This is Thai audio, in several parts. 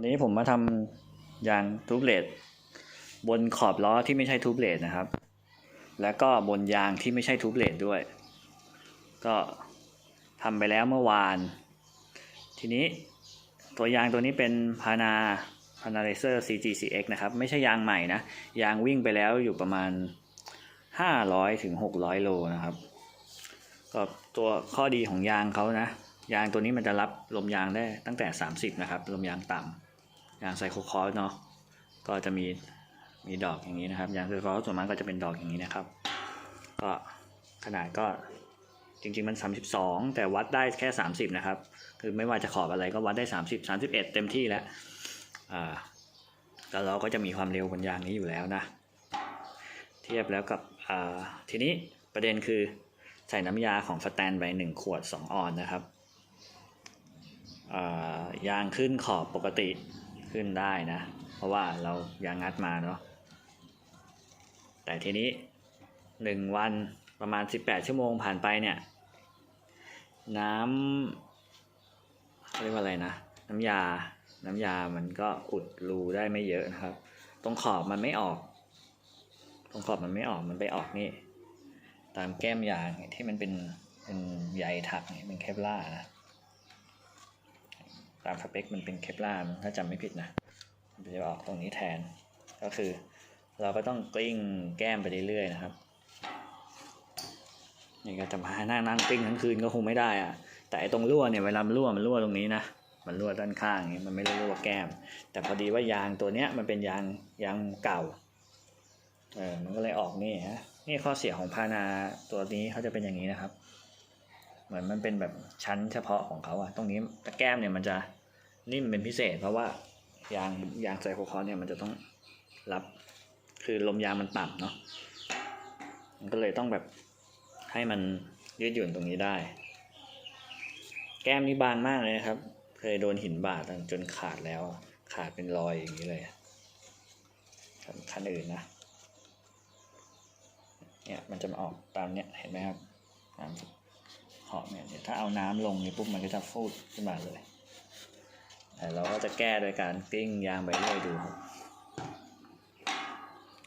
วันนี้ผมมาทำยางทูบเลดบนขอบล้อที่ไม่ใช่ทูบเลดนะครับ แล้วก็บนยางที่ไม่ใช่ทูบเลดด้วย ก็ทำไปแล้วเมื่อวาน ทีนี้ตัวยางตัวนี้เป็นพานาพานาเลเซอร์ CGCX นะครับ ไม่ใช่ยางใหม่นะ ยางวิ่งไปแล้วอยู่ประมาณ 500ถึง600 โลนะครับ ก็ตัวข้อดีของยางเขานะ ยางตัวนี้มันจะรับลมยางได้ตั้งแต่ 30 นะครับ ลมยางต่ำ ยางไซโคคอร์สเนาะก็จะมีมีดอกอย่างนี้นะครับยางไซโคคอร์สส่วนมากก็จะเป็นดอกอย่างนี้นะครับ ก็ขนาดก็จริงๆมัน 32 แต่วัดได้แค่ 30 นะครับ คือไม่ว่าจะขอบอะไรก็วัดได้ 30 31 เต็มที่แล้วอ่าแล้วเราก็จะมีความเร็วบนยางนี้อยู่แล้วนะ เทียบแล้วกับอ่าทีนี้ประเด็นคือใส่น้ำยาของสแตนไปหนึ่งขวด 2 ออนนะครับายางขึ้นขอบปกติ ขึ้นได้นะ เพราะว่าเรายางงัดมาเนาะแต่ทีนี้หนึ่งวันประมาณ 18 ชั่วโมงผ่านไปเนี่ย น้ำเาเรียกว่าอะไรนะ น้ำยา น้ำยามันก็อุดรูได้ไม่เยอะนะครับ ตรงขอบมันไม่ออก ตรงขอบมันไม่ออกมันไปออกนี่ ตามแก้มยางที่มันเป็นเป็นใยถักเนี่ยเป็นเคปล่านะามสเปคมันเป็นเคปลาร์ถ้าจำไม่ผิดนะ มันจะออกตรงนี้แทน ก็คือ เราก็ต้องกลิ้งแก้มไปเรื่อยๆนะครับนี่ก็จะมานั่งนั่งกลิ้งทั้งคืนก็คงไม่ได้อะแต่ไอ้ตรงรั่วเนี่ยเวลามันรั่วมันรั่วตรงนี้นะ มันรั่วด้านข้างอย่างนี้มันไม่ได้รั่วแก้ม แต่พอดีว่ายางตัวเนี้ยมันเป็นยางยางเก่า เออ มันก็เลยออกนี่ฮะ นี่ข้อเสียของพานาตัวนี้เขาจะเป็นอย่างนี้นะครับ เหมือนมันเป็นแบบชั้นเฉพาะของเขาอะตรงนี้ตะแก้มเนี่ยมันจะ นิ่มเป็นพิเศษ เพราะว่ายางยางไซโครคอร์สเนี่ยมันจะต้องรับ คือลมยางมันต่ำเนาะมันก็เลยต้องแบบให้มันยืดหยุ่นตรงนี้ได้ แก้มนี่บางมากเลยนะครับ เคยโดนหินบาดจนขาดแล้ว ขาดเป็นรอยอย่างนี้เลยครับคันอื่นนะเนี่ยมันจะมาออกตามเนี่ยเห็นไหมครับน้ำเหาะเนี่ยถ้าเอาน้ำลงนี่ปุ๊บมันก็จะฟูดขึ้นมาเลย เราก็จะแก้โดยการกลิ้งยางไปเรื่อยดูครับ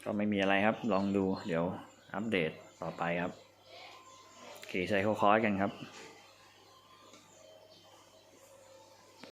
ก็ไม่มีอะไรครับ ลองดู เดี๋ยวอัปเดตต่อไปครับขี่ไซโคคอร์สกันครับ